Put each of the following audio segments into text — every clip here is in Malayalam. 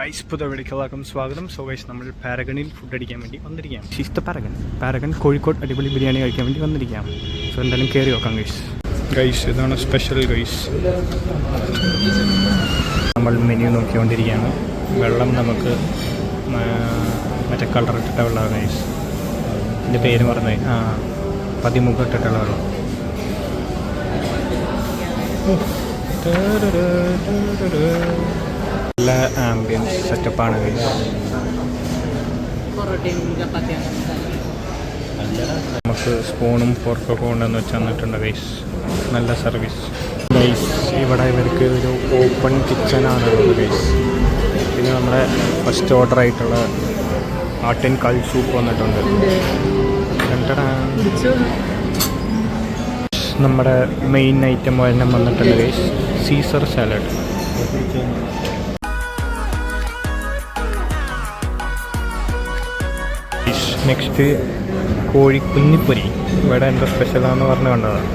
ഗൈസ് പുതിയ വീഡിയോക്കെല്ലാവർക്കും സ്വാഗതം. സോ ഗൈസ് നമ്മൾ പാരഗണിൽ ഫുഡ് അടിക്കാൻ വേണ്ടി വന്നിരിക്കാം ശിസ്ത പാരഗൺ പാരഗൺ കോഴിക്കോട് അടിപൊളി ബിരിയാണി കഴിക്കാൻ വേണ്ടി വന്നിരിക്കാം സോ എന്തായാലും കയറി നോക്കാം ഗൈസ് ഗൈസ് ഇതാണ് സ്പെഷ്യൽ ഗൈസ് നമ്മൾ മെനു നോക്കിക്കൊണ്ടിരിക്കുകയാണ്. വെള്ളം നമുക്ക് മറ്റേ കളർ ഇട്ടിട്ട വെള്ളമാണ് ഗൈസ് എന്റെ പേര് പറഞ്ഞേ ആ പതിമുഖം ഇട്ടിട്ടുള്ള വെള്ളം. നല്ല ആംബിയൻസ് സെറ്റപ്പാണ് നമുക്ക് സ്പൂണും ഫോർക്കൊക്കെ കൊണ്ടുവന്ന് വെച്ച് തന്നിട്ടുണ്ട് ഗൈസ് നല്ല സർവീസ് ഗൈസ് ഇവിടെ ഇവർക്ക് ഒരു ഓപ്പൺ കിച്ചനാണ് ഗൈസ് പിന്നെ നമ്മുടെ ഫസ്റ്റ് ഓർഡർ ആയിട്ടുള്ള ആട്ടിൻ കൽ സൂപ്പ് വന്നിട്ടുണ്ട്. നമ്മുടെ മെയിൻ ഐറ്റം വരണം വന്നിട്ടുണ്ട് ഗൈസ് സീസർ സാലഡ് നെക്സ്റ്റ് കോഴി കുഞ്ഞിപ്പൊരി ഇവിടെ എന്താ സ്പെഷ്യലാന്ന് പറഞ്ഞ് കണ്ടതാണ്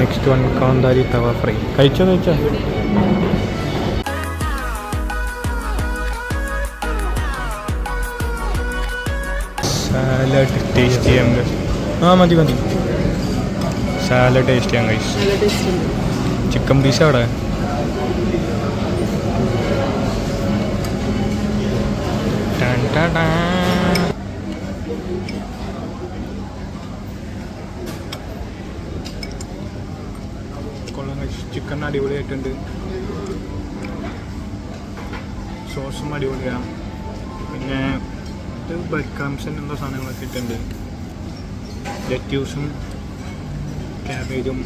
നെക്സ്റ്റ് വൺ കാന്താരി തവ ഫ്രൈ. കഴിച്ചോ കഴിച്ചോ? സാലഡ് ടേസ്റ്റ് ചെയ്യാൻ ആ മതി മതി. സാലഡ് ടേസ്റ്റ് ചെയ്യാൻ കഴിച്ചു. ചിക്കൻ പീസ് അവിടെ? ചിക്കൻ അടിപൊളിയായിട്ടുണ്ട്. സോസും അടിപൊളിയാണ് പിന്നെ ഇത് ബ്രെഡ് ക്രംസിന്റെ എന്തോ സാധനങ്ങളൊക്കെ ഇട്ടുണ്ട് ലെറ്റ്യൂസും ക്യാബേജും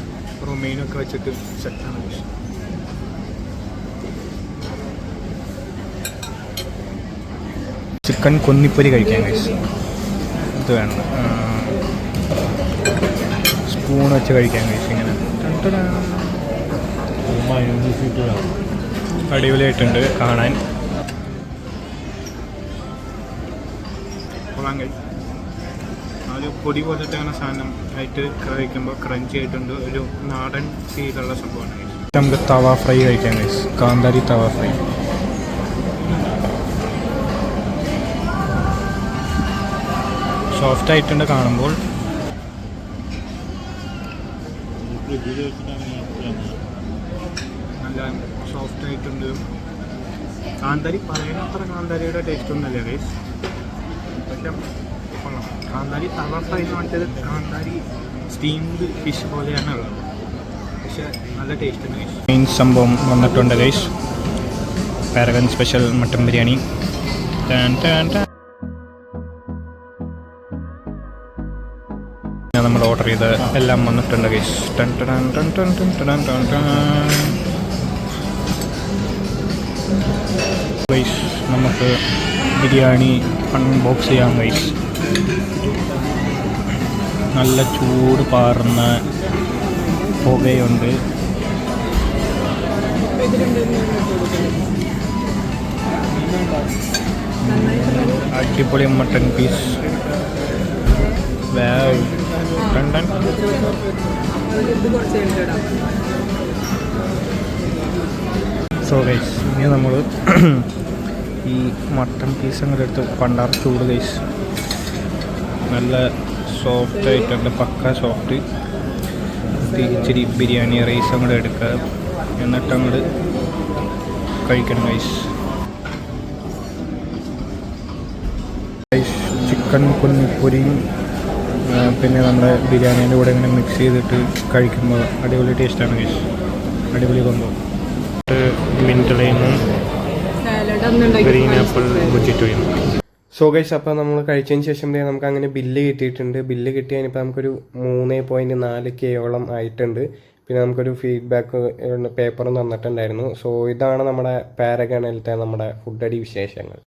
റൊമൈനൊക്കെ വെച്ചിട്ട് സെറ്റാണ് പക്ഷെ ചിക്കൻ കൊന്നിപ്പൊരി കഴിക്കാൻ കഴിച്ചു ഇത് വേണം. സ്പൂൺ വെച്ച് കഴിക്കാൻ കഴിച്ചു ഇങ്ങനെ. അടിപൊളിയായിട്ടുണ്ട് കാണാൻ. ഒരു പൊടി പോലത്തെ അങ്ങനെ സാധനം ആയിട്ട് കഴിക്കുമ്പോൾ ക്രഞ്ചി ആയിട്ടുണ്ട്. ഒരു നാടൻ ഫീലുള്ള സംഭവമാണ്. നമുക്ക് തവ ഫ്രൈ കഴിക്കാൻ കഴിച്ചു കാന്താരി തവ ഫ്രൈ സോഫ്റ്റ് ആയിട്ടുണ്ട് കാണുമ്പോൾ. നല്ല സോഫ്റ്റ് ആയിട്ടുണ്ട്. കാന്താരി പറയുന്നത്ര കാന്താരിയുടെ ടേസ്റ്റ് ഒന്നല്ല ഗൈസ് പക്ഷെ കൊള്ളാം. കാന്താരി എന്ന് പറഞ്ഞത് കാന്താരി സ്റ്റീംഡ് ഫിഷ് പോലെയാണ് ഉള്ളത്. പക്ഷെ നല്ല ടേസ്റ്റ് ഉണ്ട് മെയിൻ സംഭവം വന്നിട്ടുണ്ട് guys Paragon special mutton biryani tan ടാൻ ടാൻ. സാധനങ്ങൾ നമ്മൾ ഓർഡർ ചെയ്ത് എല്ലാം വന്നിട്ടുണ്ട് ഗൈസ് ഗൈസ് നമുക്ക് ബിരിയാണി അൺബോക്സ് ചെയ്യാം ഗൈസ് നല്ല ചൂട് പാർന്ന പുകയുണ്ട്. അടിപൊളി മട്ടൺ പീസ് സോ ഗൈസ് ഇനി നമ്മൾ ഈ മട്ടൺ പീസ് അങ്ങനെ എടുത്ത് പണ്ടാർ ചൂട് ഗൈസ് നല്ല സോഫ്റ്റ് ആയിട്ടുണ്ട് പക്ക സോഫ്റ്റ് ഇച്ചിരി ബിരിയാണി റൈസ് അങ്ങോട്ട് എടുക്കുക. എന്നിട്ട് അങ്ങോട്ട് കഴിക്കണം ഗൈസ് ചിക്കൻ കുന്നിപ്പൊരിയും പിന്നെ നമ്മുടെ ബിരിയാണീന്റെ കൂടെ ഇങ്ങനെ മിക്സ് ചെയ്തിട്ട് കഴിക്കുമ്പോൾ അടിപൊളി ടേസ്റ്റാണ് ഗൈസ് അടിപൊളി കൊമ്പോ മിന്റളയുന്നു ഗ്രീൻ ആപ്പിൾ സോ ഗൈസ് അപ്പോൾ നമ്മൾ കഴിച്ചതിന് ശേഷം നമുക്ക് അങ്ങനെ ബില്ല് കിട്ടിയിട്ടുണ്ട്. ബില്ല് കിട്ടിയതിനിപ്പോൾ നമുക്കൊരു മൂന്ന് പോയിന്റ് നാല് കെയോളം ആയിട്ടുണ്ട്. പിന്നെ നമുക്കൊരു ഫീഡ്ബാക്ക് പേപ്പറും തന്നിട്ടുണ്ടായിരുന്നു. സോ ഇതാണ് നമ്മുടെ പാരഗണലത്തെ നമ്മുടെ ഫുഡ് അടി വിശേഷങ്ങൾ.